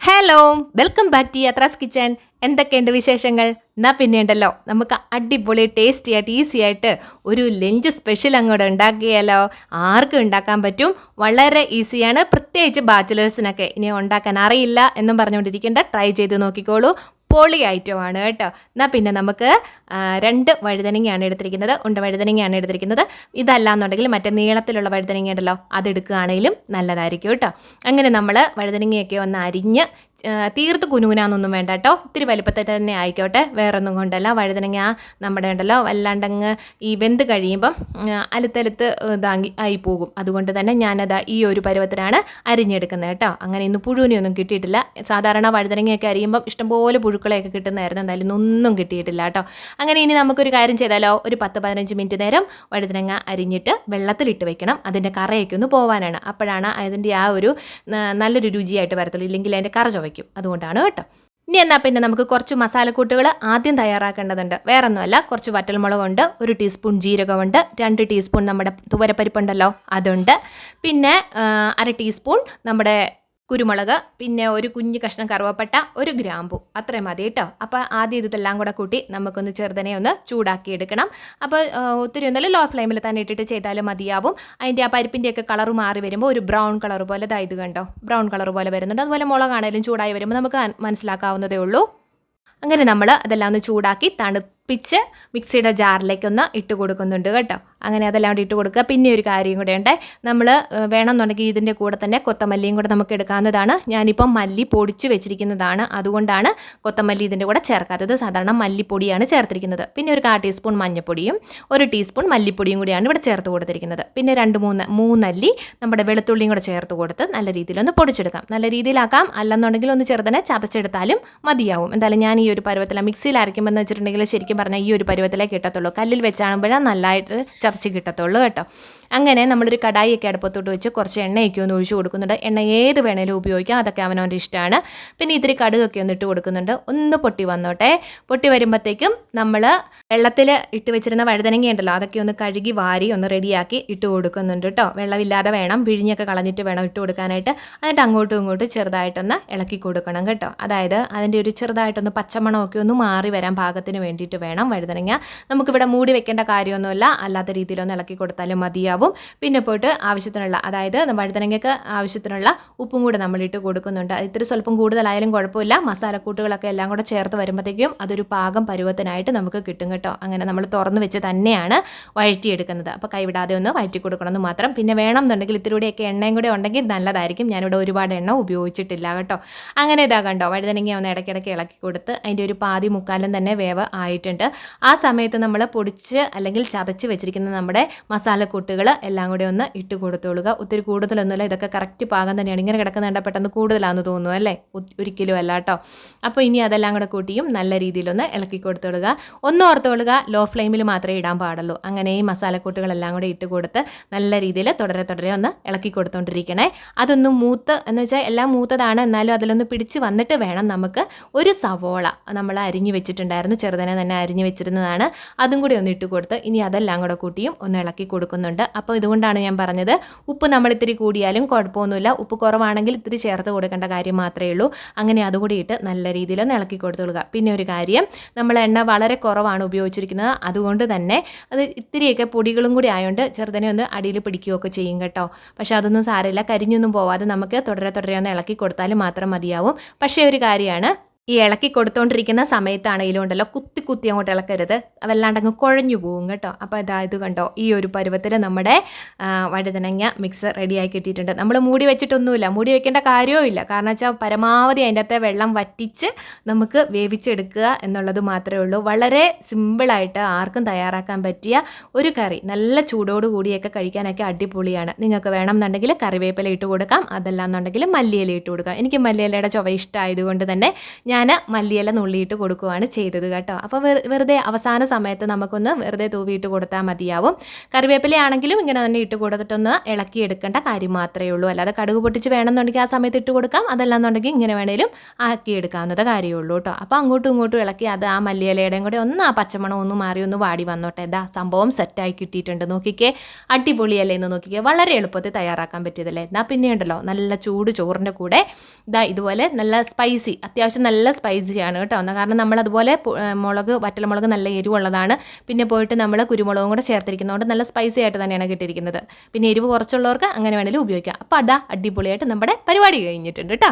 Hello welcome back to Yathras kitchen എന്തൊക്കെയുണ്ട് വിശേഷങ്ങൾ? എന്നാ പിന്നെ ഉണ്ടല്ലോ നമുക്ക് അടിപൊളി ടേസ്റ്റി ആയിട്ട് ഈസി ആയിട്ട് ഒരു ലഞ്ച് സ്പെഷ്യൽ അങ്ങോട്ട് ഉണ്ടാക്കിയാലോ? ആർക്കും ഉണ്ടാക്കാൻ പറ്റും. വളരെ ഈസിയാണ് പ്രത്യേകിച്ച് ബാച്ചിലേഴ്സിനൊക്കെ ഇനി ഉണ്ടാക്കാൻ അറിയില്ല എന്നും പറഞ്ഞുകൊണ്ടിരിക്കേണ്ട. ട്രൈ ചെയ്ത് നോക്കിക്കോളൂ. പൊളി ഐറ്റമാണ് കേട്ടോ. എന്നാൽ പിന്നെ നമുക്ക് രണ്ട് വഴുതനങ്ങയാണ് എടുത്തിരിക്കുന്നത്. ഉണ്ട വഴുതനങ്ങയാണ് എടുത്തിരിക്കുന്നത്. ഇതല്ല എന്നുണ്ടെങ്കിൽ മറ്റേ നീളത്തിലുള്ള വഴുതനങ്ങ ഉണ്ടല്ലോ അതെടുക്കുകയാണെങ്കിലും നല്ലതായിരിക്കും കേട്ടോ. അങ്ങനെ നമ്മൾ വഴുതനങ്ങയൊക്കെ ഒന്ന് അരിഞ്ഞ് തീർത്ത് കുനുകുനാന്നൊന്നും വേണ്ട കേട്ടോ. ഇത്തിരി വലുപ്പത്തിൽ തന്നെ ആയിക്കോട്ടെ. വേറൊന്നും കൊണ്ടല്ല. വഴുതനങ്ങ നമ്മുടെ ഉണ്ടല്ലോ വല്ലാണ്ടങ്ങ് ഈ വെന്ത് കഴിയുമ്പം അലുത്തലുത്ത് ഇതാങ്ങി ആയി പോകും. അതുകൊണ്ട് തന്നെ ഞാനത് ഈ ഒരു പരുവത്തിലാണ് അരിഞ്ഞെടുക്കുന്നത് കേട്ടോ. അങ്ങനെ ഇന്ന് പുഴുവിനെയൊന്നും കിട്ടിയിട്ടില്ല. സാധാരണ വഴുതനങ്ങയൊക്കെ അരിയുമ്പം ഇഷ്ടംപോലെ പുഴുക്കളെയൊക്കെ കിട്ടുന്നതായിരുന്നു എന്തായാലും ഇന്നൊന്നും കിട്ടിയിട്ടില്ല കേട്ടോ. അങ്ങനെ ഇനി നമുക്കൊരു കാര്യം ചെയ്താലോ? ഒരു പത്ത് പതിനഞ്ച് മിനിറ്റ് നേരം വഴുതനങ്ങ അരിഞ്ഞിട്ട് വെള്ളത്തിലിട്ട് വെക്കണം. അതിന്റെ കറയൊക്കെ ഒന്ന് പോവാനാണ്. അപ്പോഴാണ് അതിന്റെ ആ ഒരു നല്ലൊരു രുചിയായിട്ട് വരത്തുള്ളൂ. ഇല്ലെങ്കിൽ അതിന്റെ കറ ചുവയ്ക്കും. അതുകൊണ്ടാണ് കേട്ടോ. ഇനി എന്നാൽ പിന്നെ നമുക്ക് കുറച്ച് മസാലക്കൂട്ടുകൾ ആദ്യം തയ്യാറാക്കേണ്ടതുണ്ട്. വേറെ ഒന്നുമല്ല കുറച്ച് വറ്റൽമുളകുണ്ട് ഒരു ടീസ്പൂൺ ജീരകമുണ്ട് രണ്ട് ടീസ്പൂൺ നമ്മുടെ തുവരപ്പരിപ്പുണ്ടല്ലോ അതുണ്ട്. പിന്നെ അര ടീസ്പൂൺ നമ്മുടെ കുരുമുളക് പിന്നെ ഒരു കുഞ്ഞു കഷ്ണം കറുവപ്പട്ട ഒരു ഗ്രാമ്പു. അത്രയും മതി കേട്ടോ. അപ്പോൾ ആദ്യം ഇതെല്ലാം കൂടെ കൂട്ടി നമുക്കൊന്ന് ചെറുതനെ ഒന്ന് ചൂടാക്കി എടുക്കണം അപ്പോൾ ഒത്തിരി ഒന്നല്ല ലോ ഫ്ലെയിമിൽ തന്നെ ഇട്ടിട്ട് ചെയ്താലും മതിയാവും. അതിന്റെ ആ പരിപ്പിന്റെയൊക്കെ കളർ മാറി വരുമ്പോൾ ഒരു ബ്രൗൺ കളർ പോലെ ഇത് കണ്ടോ? ബ്രൗൺ കളർ പോലെ വരുന്നുണ്ട്. അതുപോലെ മുളകാണേലും ചൂടായി വരുമ്പോൾ നമുക്ക് മനസ്സിലാക്കാവുന്നതേ ഉള്ളൂ. അങ്ങനെ നമ്മൾ അതെല്ലാം ഒന്ന് ചൂടാക്കി തണുപ്പിച്ച് മിക്സിയുടെ ജാറിലേക്ക് ഒന്ന് ഇട്ട് കൊടുക്കുന്നുണ്ട് കേട്ടോ. അങ്ങനെ അതെല്ലാം കൂടി ഇട്ട് കൊടുക്കുക. പിന്നെ ഒരു കാര്യം കൂടെ ഉണ്ട്. നമ്മൾ വേണമെന്നുണ്ടെങ്കിൽ ഇതിന്റെ കൂടെ തന്നെ കൊത്തമല്ലിയും കൂടെ നമുക്ക് എടുക്കാവുന്നതാണ്. ഞാനിപ്പം മല്ലി പൊടിച്ച് വെച്ചിരിക്കുന്നതാണ്. അതുകൊണ്ടാണ് കൊത്തമല്ലി ഇതിന്റെ കൂടെ ചേർക്കാത്തത്. സാധാരണ മല്ലിപ്പൊടിയാണ് ചേർത്തിരിക്കുന്നത്. പിന്നെ ഒരു കാ ടീസ്പൂൺ മഞ്ഞൾപ്പൊടിയും ഒരു ടീസ്പൂൺ മല്ലിപ്പൊടിയും കൂടിയാണ് ഇവിടെ ചേർത്ത് കൊടുത്തിരിക്കുന്നത്. പിന്നെ രണ്ട് മൂന്ന് മൂന്നല്ലി നമ്മുടെ വെളുത്തുള്ളിയും കൂടെ ചേർത്ത് കൊടുത്ത് നല്ല രീതിയിലൊന്ന് പൊടിച്ചെടുക്കാം. നല്ല രീതിയിലാക്കാം. അല്ലെന്നുണ്ടെങ്കിൽ ഒന്ന് ചെറുതനെ ചതച്ചെടുത്താലും മതിയാവും. എന്തായാലും ഞാൻ ഈ ഒരു പരുവത്തില മിക്സിയിൽ അരയ്ക്കുമ്പോൾ എന്ന് വെച്ചിട്ടുണ്ടെങ്കിൽ ശരിക്കും പറഞ്ഞാൽ ഈ ഒരു പരുവത്തിലേ കിട്ടത്തുള്ളൂ. കല്ലിൽ വെച്ചാകുമ്പോഴാണ് നല്ലതായിട്ട് ചർച്ച കിട്ടത്തുള്ളൂ കേട്ടോ. അങ്ങനെ നമ്മളൊരു കടായിയൊക്കെ അടുപ്പത്തോട്ട് വെച്ച് കുറച്ച് എണ്ണയൊക്കെ ഒന്ന് ഒഴിച്ചു കൊടുക്കുന്നുണ്ട്. എണ്ണ ഏത് വേണേലും ഉപയോഗിക്കാം. അതൊക്കെ അവനവന്റെ ഇഷ്ടമാണ് പിന്നെ ഇത്തിരി കടുകൊക്കെ ഒന്ന് ഇട്ട് കൊടുക്കുന്നുണ്ട്. ഒന്ന് പൊട്ടി വന്നോട്ടെ. പൊട്ടി വരുമ്പോഴത്തേക്കും നമ്മൾ വെള്ളത്തിൽ ഇട്ട് വെച്ചിരുന്ന വഴുതനങ്ങ ഉണ്ടല്ലോ അതൊക്കെ ഒന്ന് കഴുകി വാരി ഒന്ന് റെഡിയാക്കി ഇട്ട് കൊടുക്കുന്നുണ്ട് കേട്ടോ വെള്ളമില്ലാതെ വേണം. പിഴിഞ്ഞൊക്കെ കളഞ്ഞിട്ട് വേണം ഇട്ട് കൊടുക്കാനായിട്ട്. എന്നിട്ട് അങ്ങോട്ടും ഇങ്ങോട്ടും ചെറുതായിട്ടൊന്ന് ഇളക്കി കൊടുക്കണം കേട്ടോ. അതായത് അതിന്റെ ഒരു ചെറുതായിട്ടൊന്ന് പച്ചമണമൊക്കെ ഒന്ന് മാറി വരാൻ പാകത്തിന് വേണ്ടിയിട്ട് വേണം വഴുതനങ്ങ. നമുക്കിവിടെ മൂടി വെക്കേണ്ട കാര്യമൊന്നുമില്ല. അല്ലാത്ത രീതിയിലൊന്ന് ഇളക്കി കൊടുത്താലും മതിയാവും. പിന്നെ പോയിട്ട് ആവശ്യത്തിനുള്ള അതായത് വഴുതനങ്ങയ്ക്ക് ആവശ്യത്തിനുള്ള ഉപ്പും കൂടെ നമ്മളിട്ട് കൊടുക്കുന്നുണ്ട്. ഇത്തിരി സ്വല്പം കൂടുതലായാലും കുഴപ്പമില്ല. മസാലക്കൂട്ടുകളൊക്കെ എല്ലാം കൂടെ ചേർത്ത് വരുമ്പോഴത്തേക്കും അതൊരു പാകം പരുവത്തിനായിട്ട് നമുക്ക് കിട്ടും കേട്ടോ. അങ്ങനെ നമ്മൾ തുറന്ന് വെച്ച് തന്നെയാണ് വഴറ്റിയെടുക്കുന്നത്. അപ്പോൾ കൈവിടാതെ ഒന്ന് വഴറ്റി കൊടുക്കണമെന്ന് മാത്രം. പിന്നെ വേണം എന്നുണ്ടെങ്കിൽ ഇത്തിരി കൂടെയൊക്കെ എണ്ണയും കൂടെ ഉണ്ടെങ്കിൽ നല്ലതായിരിക്കും. ഞാനിവിടെ ഒരുപാട് എണ്ണ ഉപയോഗിച്ചിട്ടില്ല കേട്ടോ. അങ്ങനെ ഇതാ കണ്ടോ വഴുതനങ്ങ ഒന്ന് ഇടയ്ക്കിടയ്ക്ക് ഇളക്കി കൊടുത്ത് അതിന്റെ ഒരു പാതി മുക്കാലും തന്നെ വേവ് ആയിട്ടുണ്ട്. ആ സമയത്ത് നമ്മൾ പൊടിച്ച് അല്ലെങ്കിൽ ചതച്ച് വെച്ചിരിക്കുന്ന നമ്മുടെ മസാലക്കൂട്ടുകൾ എല്ലാം കൂടി ഒന്ന് ഇട്ട് കൊടുത്തോളുക. ഒത്തിരി കൂടുതലൊന്നുമില്ല ഇതൊക്കെ കറക്റ്റ് പാകം തന്നെയാണ്. ഇങ്ങനെ കിടക്കുന്നതുകൊണ്ട് പെട്ടെന്ന് കൂടുതലാണെന്ന് തോന്നുന്നു അല്ലേ? ഒരിക്കലും അല്ല കേട്ടോ. അപ്പോൾ ഇനി അതെല്ലാം കൂടെ കൂട്ടിയും നല്ല രീതിയിലൊന്ന് ഇളക്കി കൊടുത്തോളുക. ഒന്ന് ഓർത്തോളുക ലോ ഫ്ലെയിമിൽ മാത്രമേ ഇടാൻ പാടുള്ളൂ. അങ്ങനെ ഈ മസാലക്കൂട്ടുകളെല്ലാം കൂടെ ഇട്ട് കൊടുത്ത് നല്ല രീതിയിൽ തുടരെ തുടരെ ഒന്ന് ഇളക്കി കൊടുത്തോണ്ടിരിക്കണേ. അതൊന്ന് മൂത്ത് എന്ന് വെച്ചാൽ എല്ലാം മൂത്തതാണ് എന്നാലും അതിലൊന്ന് പിടിച്ച് വന്നിട്ട് വേണം നമുക്ക് ഒരു സവോള നമ്മൾ അരിഞ്ഞു വെച്ചിട്ടുണ്ടായിരുന്നു. ചെറുതനെ തന്നെ അരിഞ്ഞു വെച്ചിരുന്നതാണ്. അതും കൂടി ഒന്ന് ഇട്ട് കൊടുത്ത് ഇനി അതെല്ലാം കൂടെ കൂട്ടിയും ഒന്ന് ഇളക്കി കൊടുക്കുന്നുണ്ട്. അപ്പോൾ ഇതുകൊണ്ടാണ് ഞാൻ പറഞ്ഞത്. ഉപ്പ് നമ്മൾ ഇത്തിരി കൂടിയാലും കുഴപ്പമൊന്നുമില്ല. ഉപ്പ് കുറവാണെങ്കിൽ ഇത്തിരി ചേർത്ത് കൊടുക്കേണ്ട കാര്യം മാത്രമേ ഉള്ളൂ. അങ്ങനെ അതുകൂടി ഇട്ട് നല്ല രീതിയിൽ ഒന്ന് ഇളക്കി കൊടുത്തുകൊള്ളുക പിന്നെ ഒരു കാര്യം നമ്മൾ എണ്ണ വളരെ കുറവാണ് ഉപയോഗിച്ചിരിക്കുന്നത്. അതുകൊണ്ട് തന്നെ അത് ഇത്തിരിയൊക്കെ പൊടികളും കൂടി ആയതുകൊണ്ട് ചെറുതനെ ഒന്ന് അടിയിൽ പിടിക്കുകയൊക്കെ ചെയ്യും കേട്ടോ. പക്ഷേ അതൊന്നും സാരമില്ല. കരിഞ്ഞൊന്നും പോവാതെ നമുക്ക് തുടരെ തുടരെ ഒന്ന് ഇളക്കി കൊടുത്താൽ മാത്രം മതിയാവും. പക്ഷേ ഒരു കാര്യമാണ് ഈ ഇളക്കി കൊടുത്തോണ്ടിരിക്കുന്ന സമയത്താണെങ്കിലും ഉണ്ടല്ലോ കുത്തി കുത്തി അങ്ങോട്ട് ഇളക്കരുത്. വല്ലാണ്ട് അങ്ങ് കുഴഞ്ഞു പോകും കേട്ടോ. അപ്പോൾ ഇതാ ഇത് കണ്ടോ ഈ ഒരു പരുവത്തിൽ നമ്മുടെ വഴുതനങ്ങ മിക്സ് റെഡിയായി കിട്ടിയിട്ടുണ്ട്. നമ്മൾ മൂടി വെച്ചിട്ടൊന്നുമില്ല മൂടി വെക്കേണ്ട കാര്യവും ഇല്ല. കാരണം വെച്ചാൽ പരമാവധി അതിന്റെ അകത്തെ വെള്ളം വറ്റിച്ച് നമുക്ക് വേവിച്ചെടുക്കുക എന്നുള്ളത് മാത്രമേ ഉള്ളൂ. വളരെ സിമ്പിളായിട്ട് ആർക്കും തയ്യാറാക്കാൻ പറ്റിയ ഒരു കറി. നല്ല ചൂടോട് കൂടിയൊക്കെ കഴിക്കാനൊക്കെ അടിപൊളിയാണ്. നിങ്ങൾക്ക് വേണമെന്നുണ്ടെങ്കിൽ കറിവേപ്പില ഇട്ട് കൊടുക്കാം അതല്ല എന്നുണ്ടെങ്കിൽ മല്ലിയില ഇട്ട് കൊടുക്കാം. എനിക്ക് മല്ലിയിലയുടെ ചുവ ഇഷ്ടമായതുകൊണ്ട് തന്നെ ഞാൻ ഞാൻ മല്ലിയില നുള്ളിയിട്ട് കൊടുക്കുകയാണ് ചെയ്തത് കേട്ടോ. അപ്പോൾ വെറുതെ അവസാന സമയത്ത് നമുക്കൊന്ന് വെറുതെ തൂവിയിട്ട് കൊടുത്താൽ മതിയാവും. കറിവേപ്പിലയാണെങ്കിലും ഇങ്ങനെ തന്നെ ഇട്ട് കൊടുത്തിട്ടൊന്ന് ഇളക്കി എടുക്കേണ്ട കാര്യം മാത്രമേ ഉള്ളൂ. അല്ലാതെ കടുക് പൊട്ടിച്ച് വേണമെന്നുണ്ടെങ്കിൽ ആ സമയത്ത് ഇട്ട് കൊടുക്കാം. അതല്ലാന്നുണ്ടെങ്കിൽ ഇങ്ങനെ വേണേലും ആക്കി എടുക്കാവുന്നത് കാര്യമുള്ളൂ കേട്ടോ. അപ്പോൾ അങ്ങോട്ടും ഇങ്ങോട്ടും ഇളക്കി അത് ആ മല്ലിയിലയുടെയും കൂടെ ഒന്ന് ആ പച്ചമണം ഒന്ന് മാറി ഒന്ന് വാടി വന്നോട്ടെ. ഇതാ സംഭവം സെറ്റായി കിട്ടിയിട്ടുണ്ട്. നോക്കിക്കേ അടിപൊളിയല്ലേ എന്ന് നോക്കിക്കേ. വളരെ എളുപ്പത്തിൽ തയ്യാറാക്കാൻ പറ്റിയതല്ലേ? എന്നാൽ പിന്നെ ഉണ്ടല്ലോ നല്ല ചൂട് ചോറിന്റെ കൂടെ. ഇതാ ഇതുപോലെ നല്ല സ്പൈസി അത്യാവശ്യം നല്ല സ്പൈസിയാണ് കേട്ടോ. എന്നാൽ കാരണം നമ്മൾ അതുപോലെ മുളക് വറ്റൽമുളക് നല്ല എരിവുള്ളതാണ്. പിന്നെ പോയിട്ട് നമ്മൾ കുരുമുളകും കൂടെ ചേർത്തിരിക്കുന്നതുകൊണ്ട് നല്ല സ്പൈസി ആയിട്ട് തന്നെയാണ് കിട്ടിയിരിക്കുന്നത്. പിന്നെ എരിവ് കുറച്ചുള്ളവർക്ക് അങ്ങനെ വേണമെങ്കിലും ഉപയോഗിക്കാം. അപ്പോൾ അതാ അടിപൊളിയായിട്ട് നമ്മുടെ പരിപാടി കഴിഞ്ഞിട്ടുണ്ട് കേട്ടോ